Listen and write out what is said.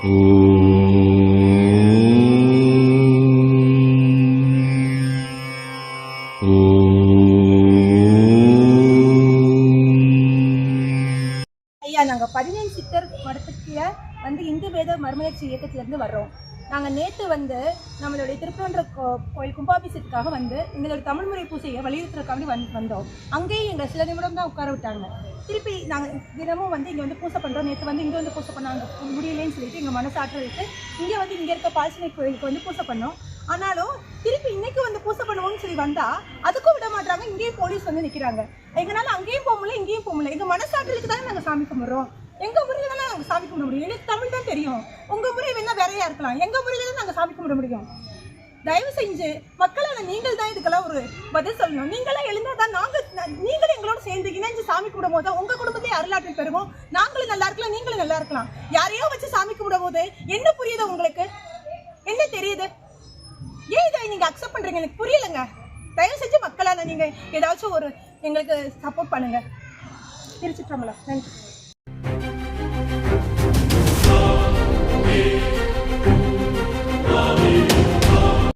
ஐயா நாங்கள் பதினேழு சித்தர் மடத்துக்கு வந்து இந்து வேத மர்மலட்சி இயக்கத்திலேருந்து வர்றோம். நாங்கள் நேற்று வந்து நம்மளுடைய திருப்பரன்ற கோ- கோயில் கும்பாபிஷத்துக்காக வந்து எங்களுடைய தமிழ் பூசையை வலியுறுத்துறதுக்காக வந் வந்தோம். அங்கேயும் எங்களை சில நிமிடம் தான் உட்கார விட்டாங்க. திருப்பி நாங்கள் தினமும் வந்து இங்கே வந்து பூசை பண்ணுறோம் நேற்று வந்து இங்கே வந்து பூசை பண்ணாங்க. முடியலேன்னு சொல்லிட்டு எங்கள் மனசாற்றுறதுக்கு இங்கே வந்து இங்கே இருக்க பால்சினை கோயிலுக்கு வந்து பூசை பண்ணோம். ஆனாலும் திருப்பி இன்னைக்கு வந்து பூசை பண்ணுவோம்னு சொல்லி வந்தால் அதுக்கும் விட மாட்டாங்க இங்கேயும் போலீஸ் வந்து நிற்கிறாங்க எங்களால் அங்கேயும் போக முடியல இங்கேயும் போக முடியல. எங்கள் மனசாற்றலுக்கு தானே நாங்கள் சாமி கும்பிட்றோம். எங்கள் முறையில் தானே நாங்கள் சாமி கும்பிட முடியும். எனக்கு தமிழ் தான் தெரியும். உங்கள் முறை வேணால் வேறையாக இருக்கலாம். எங்கள் முறையில் தான் நாங்கள் சாமி கும்பிட முடியும்? தயவு செஞ்சு மக்களான நீங்கள் தான் இதுக்கெல்லாம் ஒரு பதில் சொல்லணும். நீங்களாம் எழுந்தா தான் நான் ந- நீங்களும் எங்களோட சேர்ந்து இணைஞ்சு சாமி கும்பிடும் போது உங்க குடும்பத்தையும் அருளாற்றல் பெறுவோம். நாங்களும் நல்லா இருக்கலாம் நீங்களும் நல்லா இருக்கலாம். யாரையோ வச்சு சாமி கும்பிடும் போது என்ன புரியுது உங்களுக்கு? என்ன தெரியுது? ஏன் இதை நீங்க அக்செப்ட் பண்றீங்க? எனக்கு புரியலங்க. தயவு செஞ்சு மக்களான நீங்க ஏதாச்சும் ஒரு எங்களுக்கு சப்போர்ட் பண்ணுங்க. திருச்சிற்றம்பலம் நன்றி.